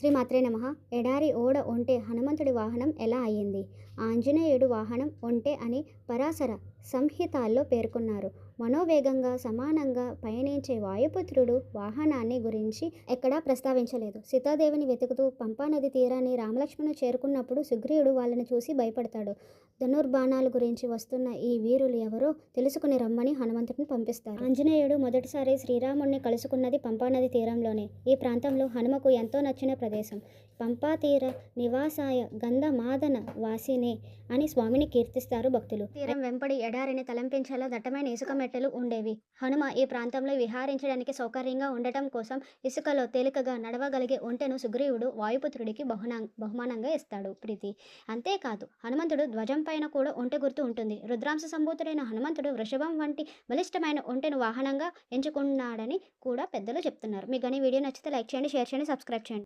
శ్రీమాత్రే నమ. ఎడారి ఓడ ఒంటే హనుమంతుడి వాహనం ఎలా అయ్యింది? ఆంజనేయుడు వాహనం ఒంటే అని పరాశర సంహితాల్లో పేర్కొన్నారు. మనోవేగంగా సమానంగా పయనించే వాయుపుత్రుడు వాహనాన్ని గురించి ఎక్కడా ప్రస్తావించలేదు. సీతాదేవిని వెతుకుతూ పంపానది తీరాన్ని రామలక్ష్మణుడు చేరుకున్నప్పుడు సుగ్రీవుడు వాళ్ళని చూసి భయపడతాడు. ధనుర్బాణాల గురించి వస్తున్న ఈ వీరులు ఎవరో తెలుసుకుని రమ్మని హనుమంతుడిని పంపిస్తారు. ఆంజనేయుడు మొదటిసారి శ్రీరాముడిని కలుసుకున్నది పంపానది తీరంలోనే. ఈ ప్రాంతంలో హనుమకు ఎంతో నచ్చిన ప్రదేశం పంపాతీర నివాసాయ గంధమాదన వాసినే అని స్వామిని కీర్తిస్తారు భక్తులు. తీరం వెంపడి ఎడారిని తలంపించేలా దట్టమైన ఇసుక మెట్టెలు ఉండేవి. హనుమ ఈ ప్రాంతంలో విహారించడానికి సౌకర్యంగా ఉండటం కోసం ఇసుకలో తేలికగా నడవగలిగే ఒంటెను సుగ్రీవుడు వాయుపుత్రుడికి బహునా బహుమానంగా ఇస్తాడు ప్రీతి. అంతేకాదు హనుమంతుడు ధ్వజం పైన కూడా ఒంటె గుర్తు ఉంటుంది. రుద్రాంశ సంభూతుడైన హనుమంతుడు వృషభం వంటి బలిష్టమైన ఒంటెను వాహనంగా ఎంచుకున్నాడని కూడా పెద్దలు చెప్తున్నారు. మీకు కానీ వీడియో నచ్చితే లైక్ చేయండి షేర్ చేయండి సబ్స్క్రైబ్ చేయండి.